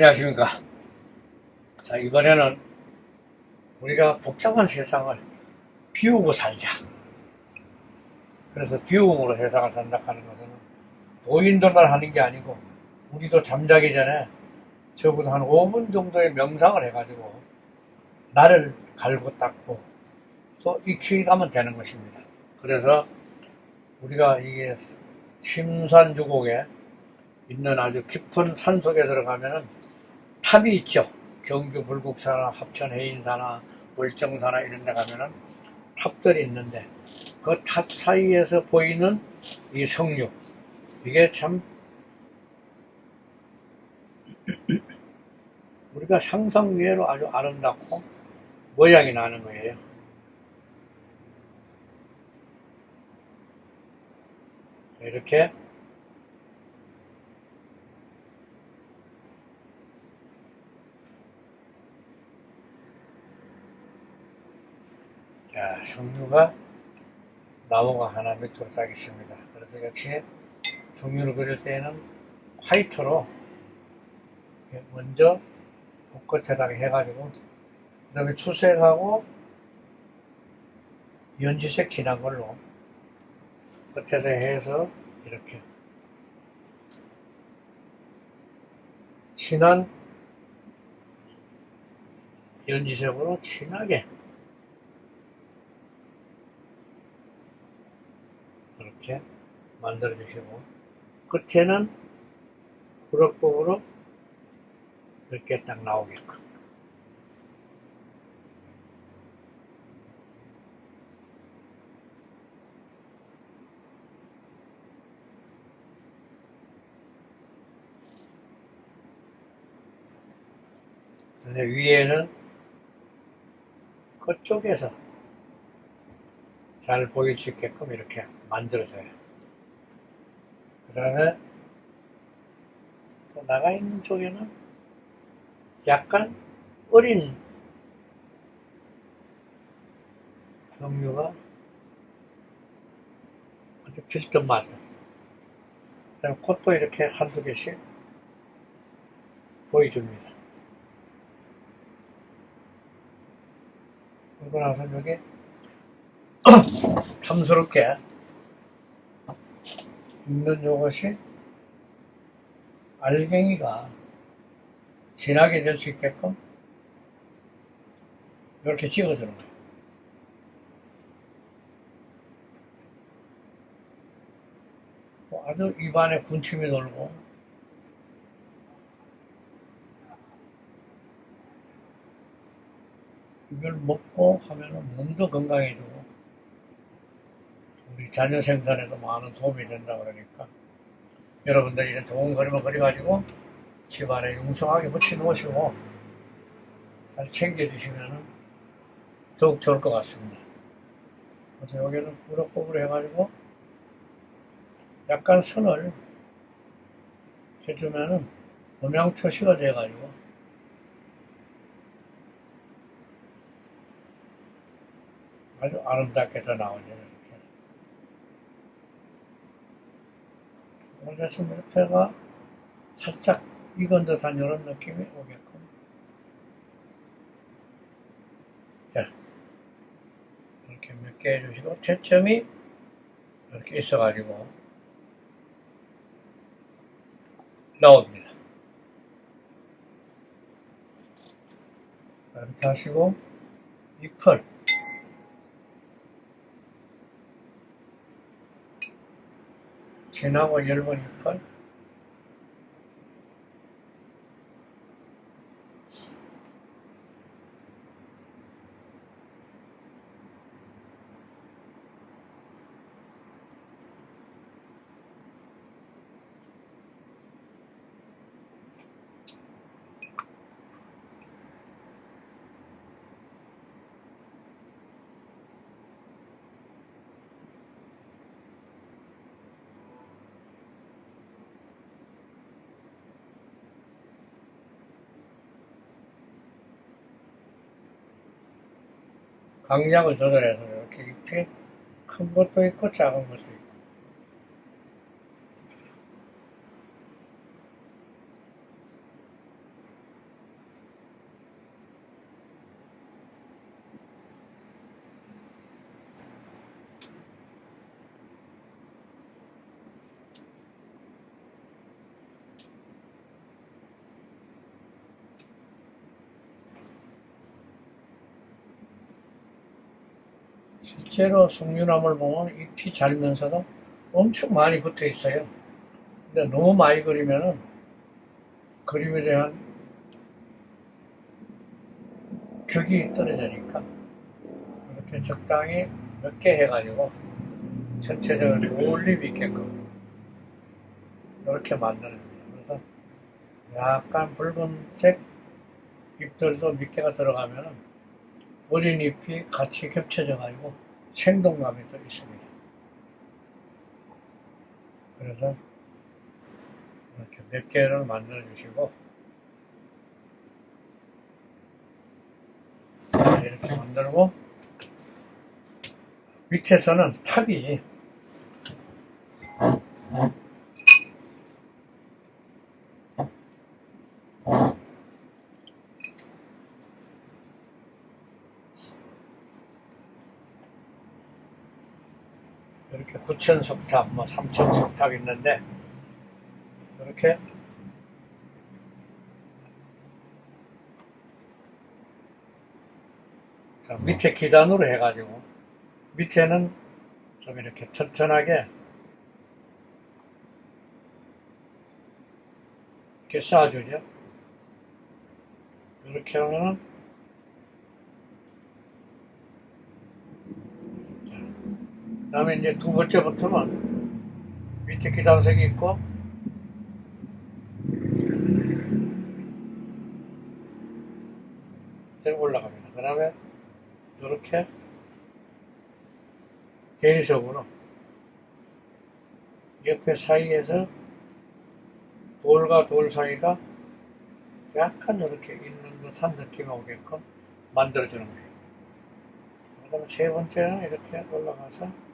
안녕하십니까. 자, 이번에는 우리가 복잡한 세상을 비우고 살자. 그래서 비움으로 세상을 산다 하는 것은 도인들만 하는 게 아니고 우리도 잠자기 전에 적어도 한 5분 정도의 명상을 해가지고 나를 갈고 닦고 또 익히 가면 되는 것입니다. 그래서 우리가 이게 심산주곡에 있는 아주 깊은 산 속에 들어가면은 탑이 있죠. 경주 불국사나 합천 해인사나 월정사나 이런 데 가면은 탑들이 있는데 그 탑 사이에서 보이는 이 성류 이게 참 우리가 상상 외로 아주 아름답고 모양이 나는 거예요. 이렇게 자, 성류가 나무가 하나 밑으로 싹 있습니다. 그래서 역시 성류를 그릴 때에는 화이트로 먼저 끝에다가 해가지고 그 다음에 추색하고 연지색 진한 걸로 끝에다 해서 이렇게 진한 연지색으로 진하게 이렇게 만들어 주시고 끝에는 구럭복으로 이렇게 딱 나오게끔. 위에는 그쪽에서 잘 보일 수 있게끔 이렇게 만들어줘요. 그 다음에 또 나가 있는 쪽에는 약간 어린 경류가 아주 맞아요. 그다음에 콧도 이렇게 한두 개씩 보여줍니다. 그러고 나서 여기 탐스럽게 있는 요것이 알갱이가 진하게 될 수 있게끔 이렇게 찍어주는 거예요. 뭐 아주 입안에 군침이 돌고 이걸 먹고 하면 은 몸도 건강해지고 자녀 생산에도 많은 도움이 된다 그러니까 여러분들 이런 좋은 그림을 그려가지고 집안에 융성하게 붙여놓으시고 잘 챙겨주시면 더욱 좋을 것 같습니다. 그래서 여기는 꾸덕꾸덕 해가지고 약간 선을 해주면은 음양 표시가 돼가지고 아주 아름답게 더 나오죠. 그래서 밀폐가 살짝 익은 듯한 이런 느낌이 오게끔. 자, 이렇게 몇 개 해주시고, 채점이 이렇게 있어가지고, 나옵니다. 자, 이렇게 하시고, 잎을, 진하고 얇은 잎을, 강약을 조절해서 이렇게 잎이 큰 것도 있고 작은 것도 있고 실제로 석류나무를 보면 잎이 잘면서도 엄청 많이 붙어 있어요. 근데 너무 많이 그리면은 그림에 대한 격이 떨어지니까 이렇게 적당히 몇 개 해가지고 전체적으로 올림이 있게끔 이렇게 만드는 거예요. 그래서 약간 붉은색 잎들도 몇 개가 들어가면은 어린 잎이 같이 겹쳐져 가지고 생동감이 또 있습니다. 그래서 이렇게 몇 개를 만들어 주시고 이렇게 만들고 밑에서는 탑이 9천 석탑, 뭐 3천 석탑 있는데 이렇게 자, 밑에 기단으로 해가지고 밑에는 좀 이렇게 튼튼하게 이렇게 쌓아주죠. 이렇게 하면은 그 다음에 이제 두 번째부터는 밑에 기단석이 있고 이렇게 올라갑니다. 그 다음에 이렇게 대리석으로 옆에 사이에서 돌과 돌 사이가 약간 이렇게 있는 듯한 느낌이 오게끔 만들어주는 거예요. 그 다음에 세 번째는 이렇게 올라가서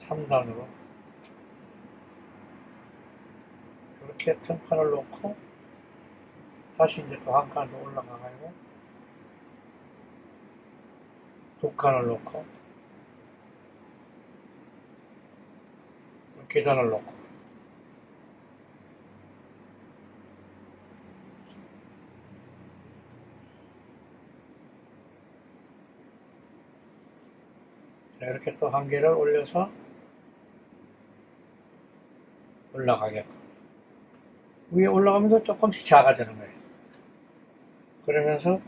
3단으로. 이렇게 평판을 놓고 다시 이제 또 한 칸 더 올라가가지고 두 칸을 놓고 계단을 놓고. 자, 이렇게 또 한 개를 올려서 올라가게끔 위에 올라가면서 조금씩 작아지는 거예요. 그러면서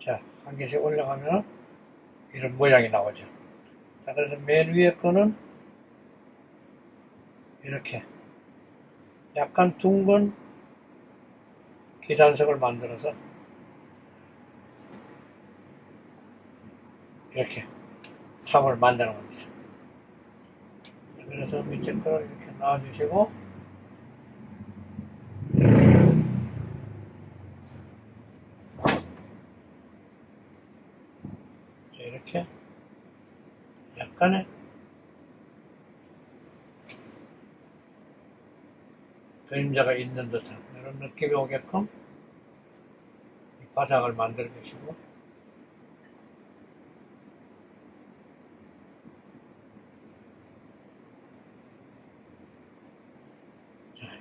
자, 한 개씩 올라가면 이런 모양이 나오죠. 자, 그래서 맨 위에 거는 이렇게 약간 둥근 기단석을 만들어서 이렇게 탑을 만드는 겁니다. 그래서 밑에 거를 이렇게 놔주시고 자, 이렇게 약간의 그림자가 있는 듯한 이런 느낌이 오게끔 이 바닥을 만들어 주시고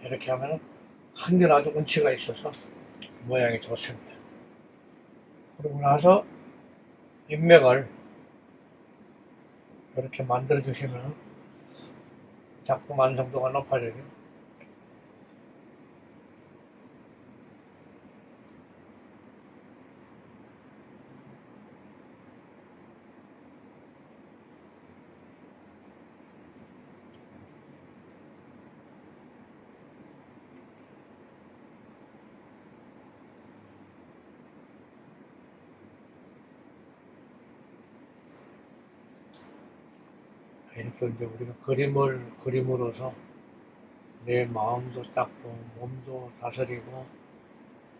이렇게 하면 한결 아주 운치가 있어서 모양이 좋습니다. 그러고 나서 인맥을 이렇게 만들어 주시면 작품 완성도가 높아져요. 이렇게 이제 우리가 그림을 그림으로서 내 마음도 닦고 몸도 다스리고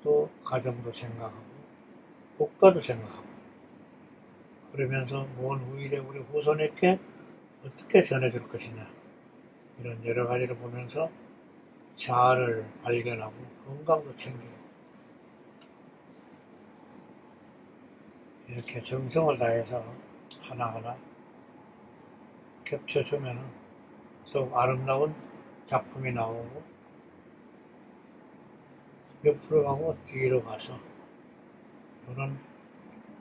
또 가정도 생각하고 국가도 생각하고 그러면서 먼 후일에 우리 후손에게 어떻게 전해줄 것이냐. 이런 여러 가지를 보면서 자아를 발견하고 건강도 챙기고 이렇게 정성을 다해서 하나하나 겹쳐주면 또 아름다운 작품이 나오고 옆으로 가고 뒤로 가서 이런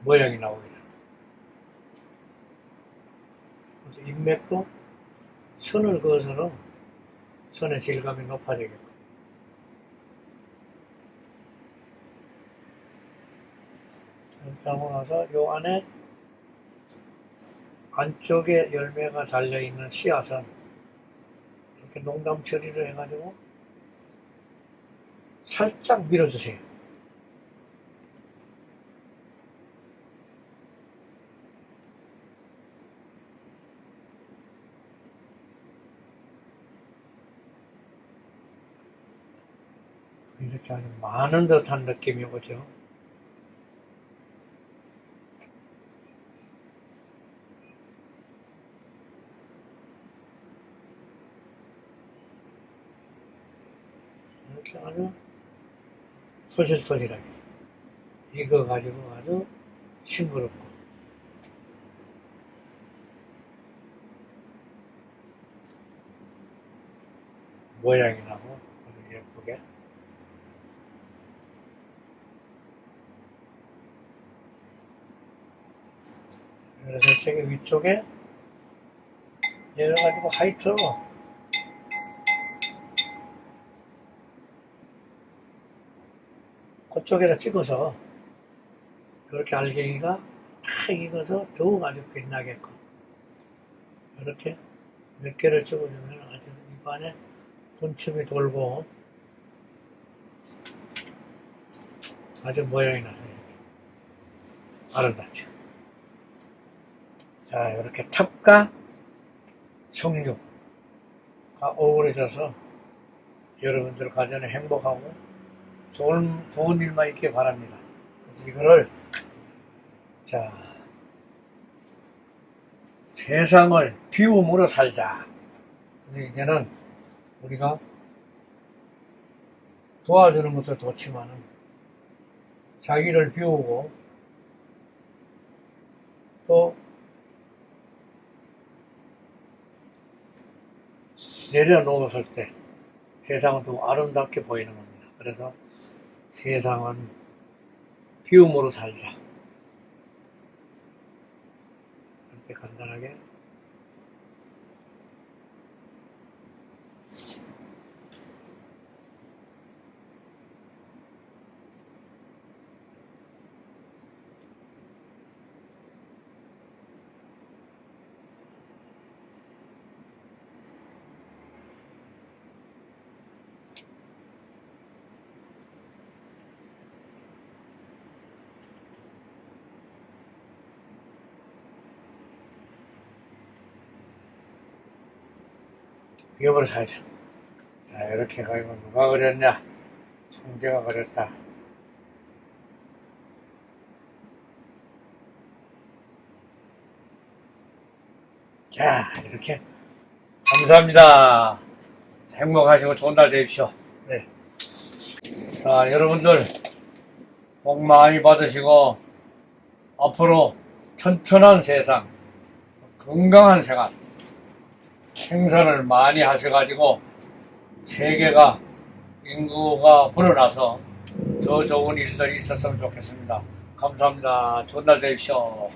모양이 나오게 됩니다. 그래서 인맥도 선을 그어서는 선의 질감이 높아지겠고 이렇게 하고 나서 요 안에 안쪽에 열매가 달려있는 씨앗은 이렇게 농담 처리를 해가지고 살짝 밀어주세요. 이렇게 아주 많은 듯한 느낌이 오죠. 이렇게 아주 토실토실하게 이거 가지고 아주 싱그럽고. 모양이 나고 아주 예쁘게. 그래서 저기 위쪽에 얘를 가지고 하이트로 그쪽에다 찍어서 이렇게 알갱이가 탁 익어서 더욱 아주 빛나게끔 이렇게 몇 개를 찍어주면 아주 입안에 분춤이 돌고 아주 모양이 나서 아름답죠. 자, 이렇게 탑과 청류가 어우러져서 여러분들 가정에 행복하고 좋은, 좋은 일만 있길 바랍니다. 그래서 이거를, 자, 세상을 비움으로 살자. 그래서 이제는 우리가 도와주는 것도 좋지만은 자기를 비우고 또 내려놓았을 때 세상은 더 아름답게 보이는 겁니다. 그래서 세상은 비움으로 살자. 이렇게 간단하게 비움으로 살자. 자, 이렇게 가지고 누가 그렸냐? 총재가 그렸다. 자, 이렇게. 감사합니다. 행복하시고 좋은 날 되십시오. 네. 자, 여러분들, 복 많이 받으시고, 앞으로 튼튼한 세상, 건강한 생활, 생산을 많이 하셔가지고, 세계가, 인구가 불어나서 더 좋은 일들이 있었으면 좋겠습니다. 감사합니다. 좋은 날 되십시오.